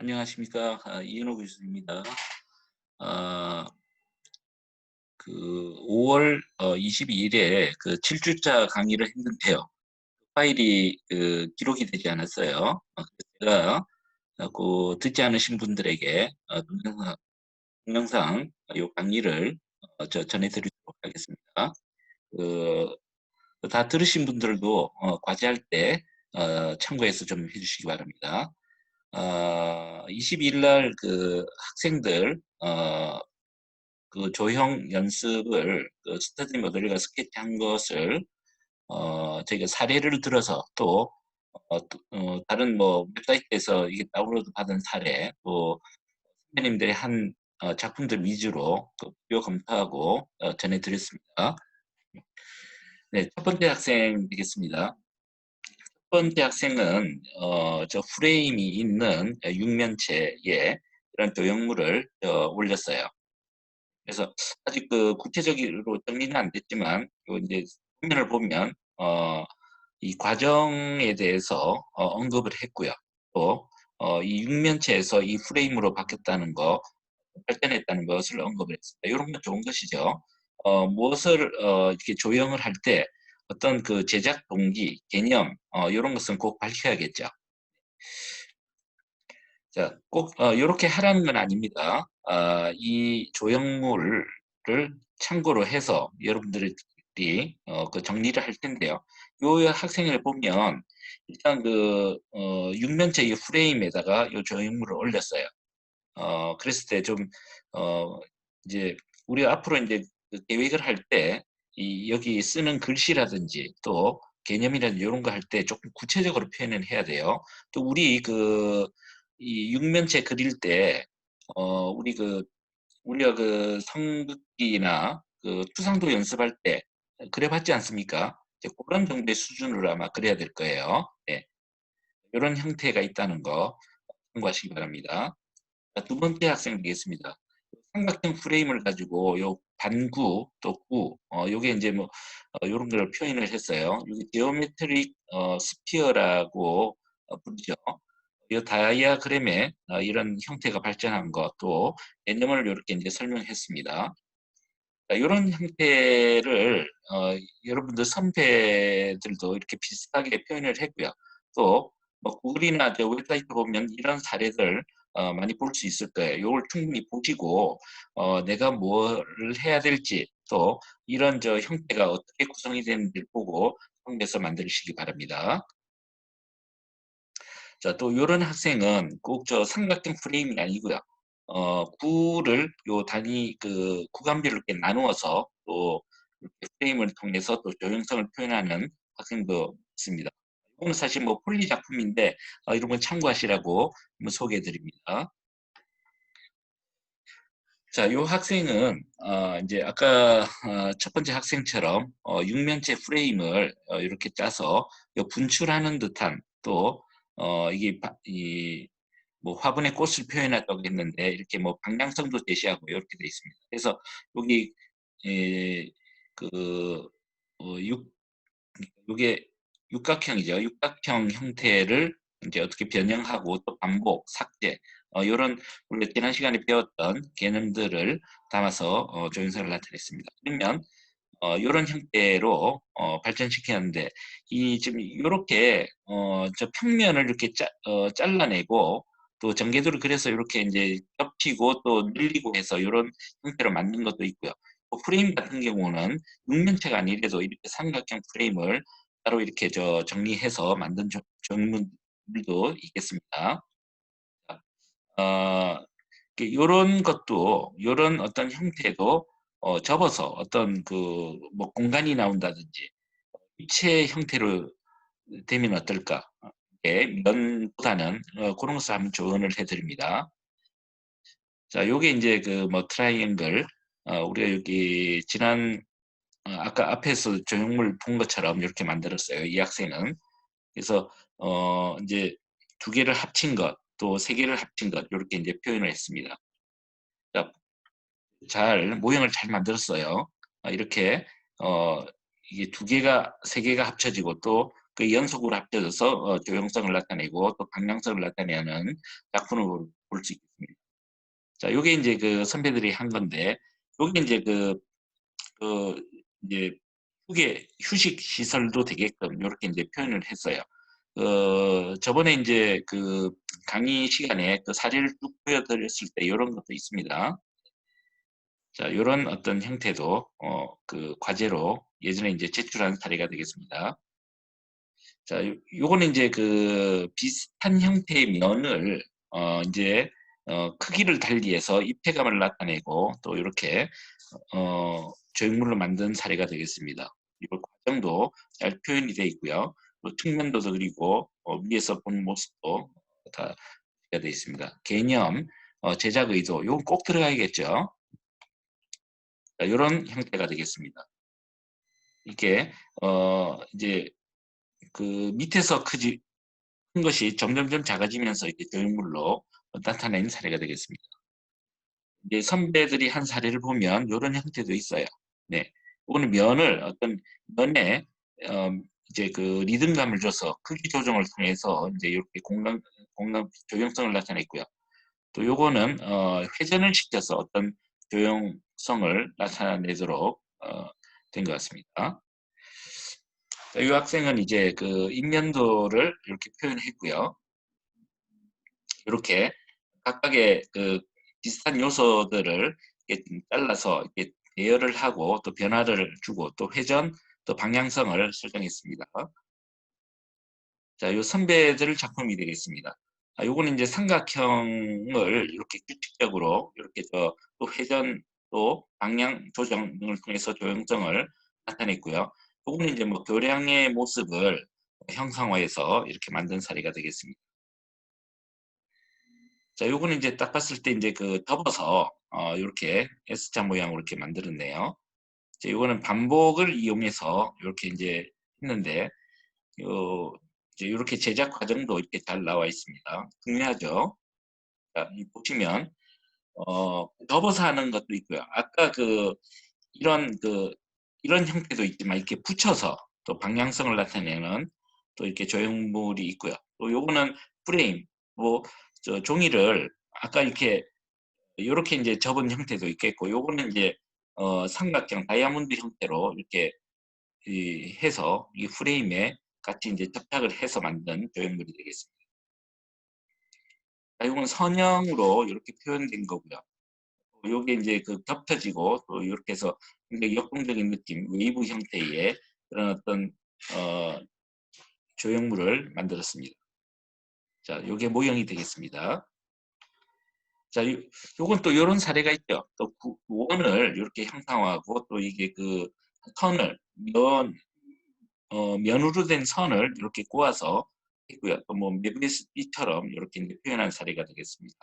안녕하십니까. 아, 이은호 교수입니다. 아, 그 5월 어, 22일에 그 7주차 강의를 했는데요. 파일이 그 기록이 되지 않았어요. 어, 제가 그 듣지 않으신 분들에게 어, 동영상, 동영상 이 강의를 어, 저 전해드리도록 하겠습니다. 그, 다 들으신 분들도 어, 과제할 때 어, 참고해서 좀 해주시기 바랍니다. 어, 22일 날 그 학생들 어, 그 조형 연습을 그 스터디 모델과 스케치한 것을 어, 저희가 사례를 들어서 또 어, 어, 다른 뭐 웹사이트에서 이게 다운로드 받은 사례 또 선배님들의 한 어, 작품들 위주로 그 비교 검토하고 어, 전해드렸습니다. 네, 첫 번째 학생 되겠습니다. 첫 번째 학생은 어, 저 프레임이 있는 육면체에 이런 도형물을 어, 올렸어요. 그래서 아직 그 구체적으로 정리는 안 됐지만 이제 화면을 보면 어, 이 과정에 대해서 어, 언급을 했고요. 또 어, 이 육면체에서 이 프레임으로 바뀌었다는 거, 발전했다는 것을 언급을 했습니다. 이런 건 좋은 것이죠. 어, 무엇을 어, 이렇게 조형을 할 때 어떤 그 제작 동기, 개념 어, 이런 것은 꼭 밝혀야겠죠. 자, 꼭 어, 이렇게 하라는 건 아닙니다. 어, 이 조형물을 참고로 해서 여러분들이 어, 그 정리를 할 텐데요. 요 학생을 보면 일단 그 어, 육면체 이 프레임에다가 요 조형물을 올렸어요. 어, 그랬을 때 좀 어, 이제 우리 앞으로 이제 그 계획을 할 때 이 여기 쓰는 글씨라든지 또 개념이라든지 이런 거 할 때 조금 구체적으로 표현을 해야 돼요. 또 우리 그 이 육면체 그릴 때 어, 우리 그 우리가 그 성극기나 그 추상도 연습할 때 그래봤지 않습니까? 그런 정도의 수준으로 아마 그래야 될 거예요. 네. 이런 형태가 있다는 거 참고하시기 바랍니다. 두 번째 학생 되겠습니다. 삼각형 프레임을 가지고 요 반구 또 구, 어, 요게 이제 뭐 어, 이런 걸 표현을 했어요. 여기 지오메트릭 어, 스피어라고 어, 부르죠. 이 다이아그램에 어, 이런 형태가 발전한 것또 개념을 이렇게 이제 설명했습니다. 이런 형태를 어, 여러분들 선배들도 이렇게 비슷하게 표현을 했고요. 또 뭐 구글이나 웹사이트 보면 이런 사례들 어, 많이 볼 수 있을 거예요. 이걸 충분히 보시고 어, 내가 뭘 해야 될지 또 이런 저 형태가 어떻게 구성이 되는지 보고 성에서 만드시기 바랍니다. 자, 또 이런 학생은 꼭 저 삼각형 프레임이 아니고요. 어, 구를 요 단위 그 구간별로 이렇게 나누어서 또 프레임을 통해서 또 조형성을 표현하는 학생도 있습니다. 이거는 사실 뭐 폴리 작품인데 어, 이런 건 참고하시라고 소개해 드립니다. 자, 요 학생은 어, 이제 아까 어, 첫 번째 학생처럼 어, 육면체 프레임을 어, 이렇게 짜서 분출하는 듯한 또 어, 이게 이, 뭐 화분의 꽃을 표현했다고 했는데 이렇게 뭐 방향성도 제시하고 이렇게 되어 있습니다. 그래서 여기 에, 그 어, 육 이게 육각형이죠. 육각형 형태를 이제 어떻게 변형하고 또 반복, 삭제 어, 이런 우리 가 지난 시간에 배웠던 개념들을 담아서 어, 조형설을 나타냈습니다. 그러면 어, 이런 형태로 어, 발전시켰는데 이 지금 이렇게 어, 저 평면을 이렇게 짜, 어, 잘라내고 또 전개도를 그래서 이렇게 이제 겹치고 또 늘리고 해서 이런 형태로 만든 것도 있고요. 프레임 같은 경우는 육면체가 아니래도 이렇게 삼각형 프레임을 따로 이렇게 저 정리해서 만든 종류들도 있겠습니다. 어, 이런 것도 이런 어떤 형태도 어, 접어서 어떤 그 뭐 공간이 나온다든지 입체 형태로 되면 어떨까? 예, 면보다는 어, 그런 것을 한번 조언을 해드립니다. 자, 요게 이제 그 뭐 트라이앵글 어, 우리가 여기 지난 어, 아까 앞에서 조형물 본 것처럼 이렇게 만들었어요. 이 학생은 그래서 어 이제 두 개를 합친 것, 또 세 개를 합친 것 이렇게 이제 표현을 했습니다. 자, 잘 모형을 잘 만들었어요. 어, 이렇게 어 이게 두 개가 세 개가 합쳐지고 또 그 연속으로 합쳐져서 어, 조형성을 나타내고 또 방향성을 나타내는 작품을 볼 수 있습니다. 자, 요게 이제 그 선배들이 한 건데, 요게 이제 그, 그, 이제 후계 휴식 시설도 되게끔 이렇게 이제 표현을 했어요. 어, 저번에 이제 그 강의 시간에 그 사례를 쭉 보여드렸을 때 이런 것도 있습니다. 자, 이런 어떤 형태도 어, 그 과제로 예전에 이제 제출한 사례가 되겠습니다. 자, 요, 요거는 이제 그 비슷한 형태의 면을 어, 이제 어, 크기를 달리해서 입체감을 나타내고 또 이렇게 어, 조형물로 만든 사례가 되겠습니다. 이 과정도 잘 표현이 되어 있고요. 또 측면도 그리고 어, 위에서 본 모습도 다 되어 있습니다. 개념, 어, 제작 의도, 이건 꼭 들어가야겠죠. 이런 형태가 되겠습니다. 이게 어, 이제 그 밑에서 크지 큰 것이 점점점 작아지면서 이렇게 조형물로 나타내는 사례가 되겠습니다. 이제 선배들이 한 사례를 보면 이런 형태도 있어요. 네, 이거는 면을 어떤 면에 어, 이제 그 리듬감을 줘서 크기 조정을 통해서 이제 이렇게 공간 공간 조형성을 나타냈고요. 또 요거는 어, 회전을 시켜서 어떤 조형성을 나타내도록 어, 된 것 같습니다. 이 학생은 이제 그 인면도를 이렇게 표현했고요. 이렇게 각각의 그 비슷한 요소들을 이렇게 잘라서 이렇게 대열을 하고 또 변화를 주고 또 회전 또 방향성을 설정했습니다. 자, 요 선배들 작품이 되겠습니다. 아, 요거는 이제 삼각형을 이렇게 규칙적으로 이렇게 저 또 회전 또 방향 조정 등을 통해서 조형성을 나타냈고요. 요거는 이제 뭐 교량의 모습을 형상화해서 이렇게 만든 사례가 되겠습니다. 자, 요거는 이제 딱 봤을 때 이제 그 덮어서 어, 이렇게 S자 모양으로 이렇게 만들었네요. 자, 요거는 반복을 이용해서 이렇게 이제 했는데 요 이제 이렇게 제작 과정도 이렇게 잘 나와 있습니다. 중요하죠. 자, 보시면 어, 덮어서 하는 것도 있고요. 아까 그 이런 그 이런 형태도 있지만 이렇게 붙여서 또 방향성을 나타내는 또 이렇게 조형물이 있고요. 또 요거는 프레임, 뭐저 종이를 아까 이렇게 이렇게 이제 접은 형태도 있겠고, 요거는 이제 어, 삼각형 다이아몬드 형태로 이렇게 이, 해서 이 프레임에 같이 이제 접착을 해서 만든 조형물이 되겠습니다. 자, 이건 선형으로 이렇게 표현된 거고요. 요게 이제 그 겹쳐지고 또 이렇게 해서 굉장히 역동적인 느낌, 웨이브 형태의 그런 어떤 어, 조형물을 만들었습니다. 자, 요게 모형이 되겠습니다. 자, 요, 요건 또 이런 사례가 있죠. 또 원을 이렇게 형상화하고 또 이게 그 선을 면 어, 면으로 된 선을 이렇게 꼬아서 했고요. 또 뭐 메비스비처럼 이렇게 표현한 사례가 되겠습니다.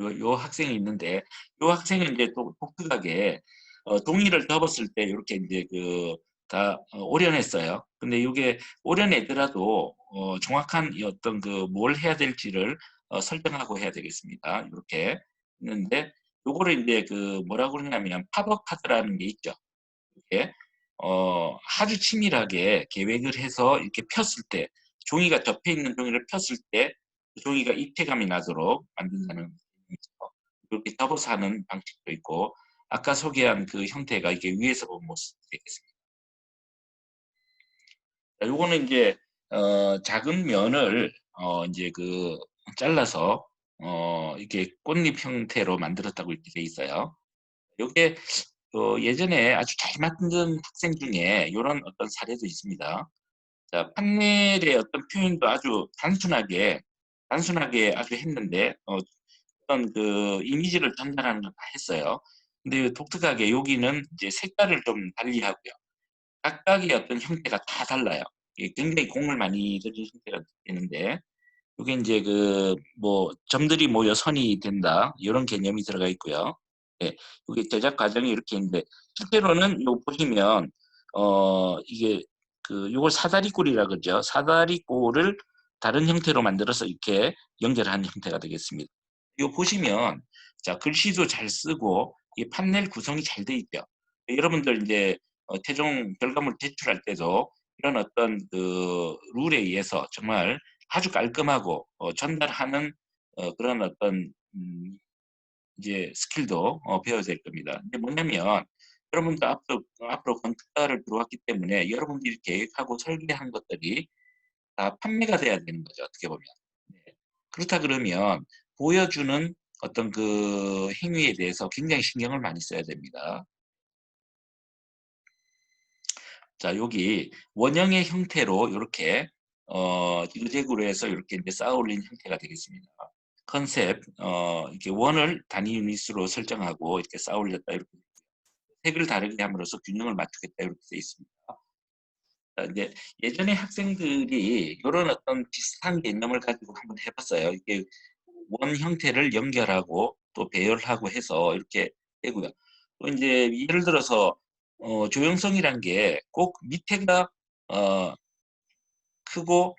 요, 요 학생이 있는데 요 학생은 이제 또 독특하게 어, 종이를 덮었을 때 이렇게 이제 그다 어, 오려냈어요. 근데 이게 오려내더라도 어, 정확한 어떤 그 뭘 해야 될지를 어, 설정하고 해야 되겠습니다. 이렇게 있는데 요거를 이제 그 뭐라고 그러냐면 팝업 카드라는 게 있죠. 이렇게 어, 아주 치밀하게 계획을 해서 이렇게 폈을 때 종이가 접해 있는 종이를 폈을 때 그 종이가 입체감이 나도록 만든다는 이렇게 접어서 하는 방식도 있고 아까 소개한 그 형태가 이게 위에서 본 모습이 되겠습니다. 자, 요거는 이제 어, 작은 면을 어, 이제 그 잘라서 어, 이렇게 꽃잎 형태로 만들었다고 이렇게 돼 있어요. 이게 어, 예전에 아주 잘 만든 학생 중에 이런 어떤 사례도 있습니다. 자, 판넬의 어떤 표현도 아주 단순하게 단순하게 아주 했는데 어, 어떤 그 이미지를 전달하는 걸 다 했어요. 근데 독특하게 여기는 이제 색깔을 좀 달리하고요. 각각의 어떤 형태가 다 달라요. 굉장히 공을 많이 들인 형태가 되는데 이게 이제 그 뭐 점들이 모여 선이 된다 이런 개념이 들어가 있고요. 예, 이게 제작 과정이 이렇게 있는데 실제로는 이거 보시면 어 이게 그 이걸 사다리꼴이라 그러죠. 사다리꼴을 다른 형태로 만들어서 이렇게 연결하는 형태가 되겠습니다. 이거 보시면 자 글씨도 잘 쓰고 이 판넬 구성이 잘 돼 있죠. 여러분들 이제 어, 최종 결과물 제출할 때도 이런 어떤 그 룰에 의해서 정말 아주 깔끔하고 어, 전달하는 어, 그런 어떤 음, 이제 스킬도 어, 배워야 될 겁니다. 근데 뭐냐면 여러분도 앞으로 앞으로 건축가를 들어왔기 때문에 여러분들이 계획하고 설계한 것들이 다 판매가 돼야 되는 거죠. 어떻게 보면. 네. 그렇다 그러면 보여주는 어떤 그 행위에 대해서 굉장히 신경을 많이 써야 됩니다. 자, 여기 원형의 형태로 이렇게 어, 지그재그로 해서 이렇게 이제 쌓아 올린 형태가 되겠습니다. 컨셉, 어, 이렇게 원을 단위 유닛으로 설정하고 이렇게 쌓아 올렸다 이렇게 색을 다르게 함으로써 균형을 맞추겠다 이렇게 되어 있습니다. 이제 예전에 학생들이 이런 어떤 비슷한 개념을 가지고 한번 해봤어요. 이게 원 형태를 연결하고 또 배열하고 해서 이렇게 되고요. 또 이제 예를 들어서 어, 조형성이란 게 꼭 밑에가 어, 크고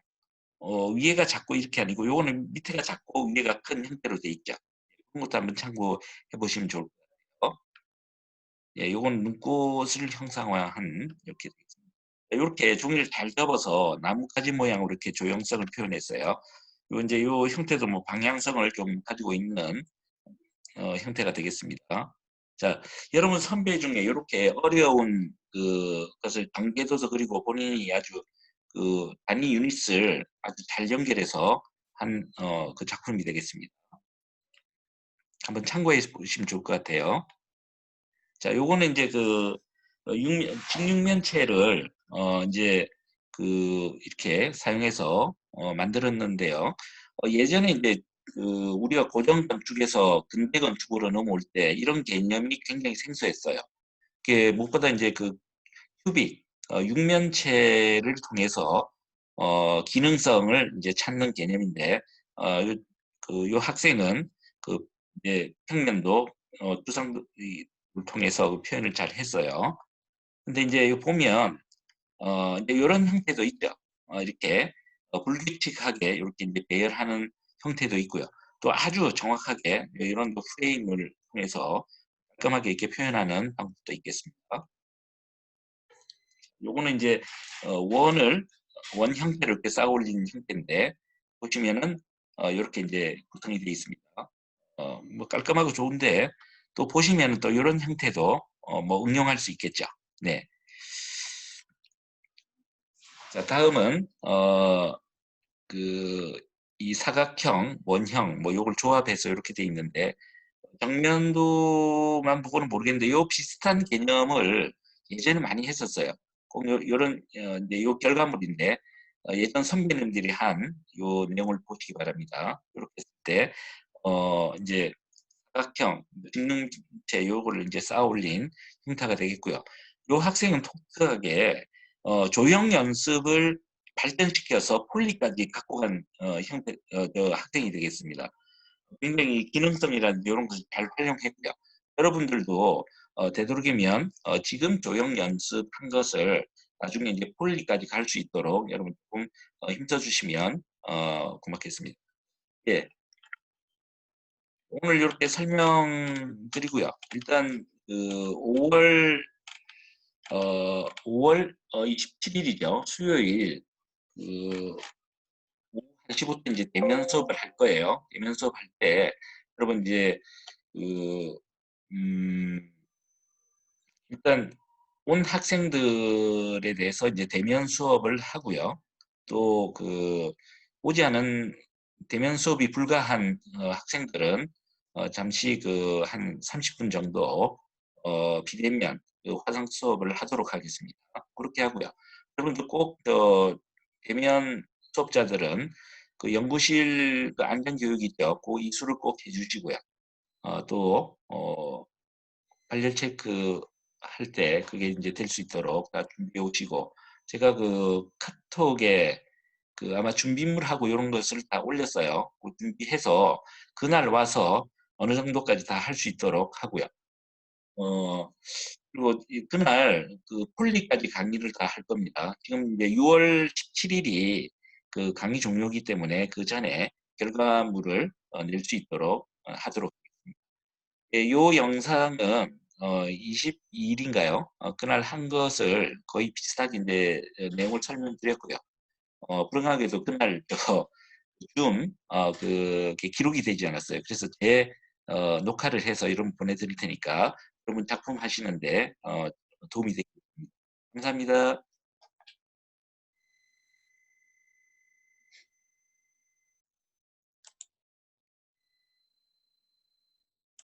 어, 위에가 작고 이렇게 아니고 요거는 밑에가 작고 위에가 큰 형태로 돼 있죠. 그런 것도 한번 참고해 보시면 좋을 거예요. 예, 요건 눈꽃을 형상화한 이렇게 되겠습니다. 이렇게 종이를 잘 접어서 나뭇가지 모양으로 이렇게 조형성을 표현했어요. 요 이제 요 형태도 뭐 방향성을 좀 가지고 있는 어, 형태가 되겠습니다. 자, 여러분 선배 중에 이렇게 어려운 그 것을 단계도서 그리고 본인이 아주 그 단위 유닛을 아주 잘 연결해서 한 어, 그 작품이 되겠습니다. 한번 참고해 보시면 좋을 것 같아요. 자, 요거는 이제 그 어, 육면, 직육면체를 어, 이제 그 이렇게 사용해서 어, 만들었는데요. 어, 예전에 이제 그 우리가 고정 건축에서 근대 건축으로 넘어올 때 이런 개념이 굉장히 생소했어요. 그게 무엇보다 이제 그 큐빅 어, 육면체를 통해서 어, 기능성을 이제 찾는 개념인데 어, 그요 학생은 그 이제 평면도 어, 두상을 통해서 그 표현을 잘 했어요. 근데 이제 보면 어, 이제 이런 형태도 있죠. 어, 이렇게 어, 불규칙하게 이렇게 이제 배열하는 형태도 있고요. 또 아주 정확하게 이런 프레임을 통해서 깔끔하게 이렇게 표현하는 방법도 있겠습니다. 요거는 이제 어, 원을 원 형태로 이렇게 쌓아 올린 형태인데 보시면은 어, 이렇게 이제 구성이 되어 있습니다. 어, 뭐 깔끔하고 좋은데 또 보시면은 또 이런 형태도 어, 뭐 응용할 수 있겠죠. 네. 자 다음은 어, 그 이 사각형, 원형 뭐 요걸 조합해서 이렇게 돼 있는데 정면도만 보고는 모르겠는데 요 비슷한 개념을 예전에 많이 했었어요. 꼭 요, 요런 어, 이제 요 결과물인데 어, 예전 선배님들이 한 요 내용을 보시기 바랍니다. 이렇게 했을 때 어, 이제 사각형, 직능체 요거를 이제 쌓아 올린 형태가 되겠고요. 요 학생은 독특하게 어, 조형 연습을 발전시켜서 폴리까지 갖고 간 어, 형태 어, 어, 학생이 되겠습니다. 굉장히 기능성이라는 이런 것을 잘 활용했고요. 여러분들도 어, 되도록이면 어, 지금 조형 연습한 것을 나중에 이제 폴리까지 갈 수 있도록 여러분 조금 어, 힘써 주시면 어, 고맙겠습니다. 예. 오늘 이렇게 설명드리고요. 일단 그 5월 어, 5월 어, 27일이죠. 수요일 그 1시부터 이제 대면 수업을 할 거예요. 대면 수업 할 때 여러분 이제 그 음, 일단 온 학생들에 대해서 이제 대면 수업을 하고요. 또 그 오지 않은 대면 수업이 불가한 어, 학생들은 어, 잠시 그 한 30분 정도 어, 비대면 그 화상 수업을 하도록 하겠습니다. 그렇게 하고요. 여러분들 꼭 어, 대면 수업자들은 그 연구실 그 안전교육이. 그 이수를 꼭 해주시고요. 어, 또 어, 발열 체크 할 때 그게 이제 될 수 있도록 다 준비해 오시고 제가 그 카톡에 그 아마 준비물하고 이런 것을 다 올렸어요. 그 준비해서 그날 와서 어느 정도까지 다 할 수 있도록 하고요. 어, 그리고 그날 그 폴리까지 강의를 다 할 겁니다. 지금 이제 6월 17일이 그 강의 종료기 때문에 그 전에 결과물을 어, 낼 수 있도록 어, 하도록 하겠습니다. 이 예, 영상은 어, 22일인가요? 어, 그날 한 것을 거의 비슷하게 이제 내용을 설명드렸고요. 어, 불행하게도 그날 저 줌, 어, 기록이 되지 않았어요. 그래서 제 어, 녹화를 해서 여러분 보내드릴 테니까 여러분 작품 하시는데 어, 도움이 되겠습니다. 감사합니다.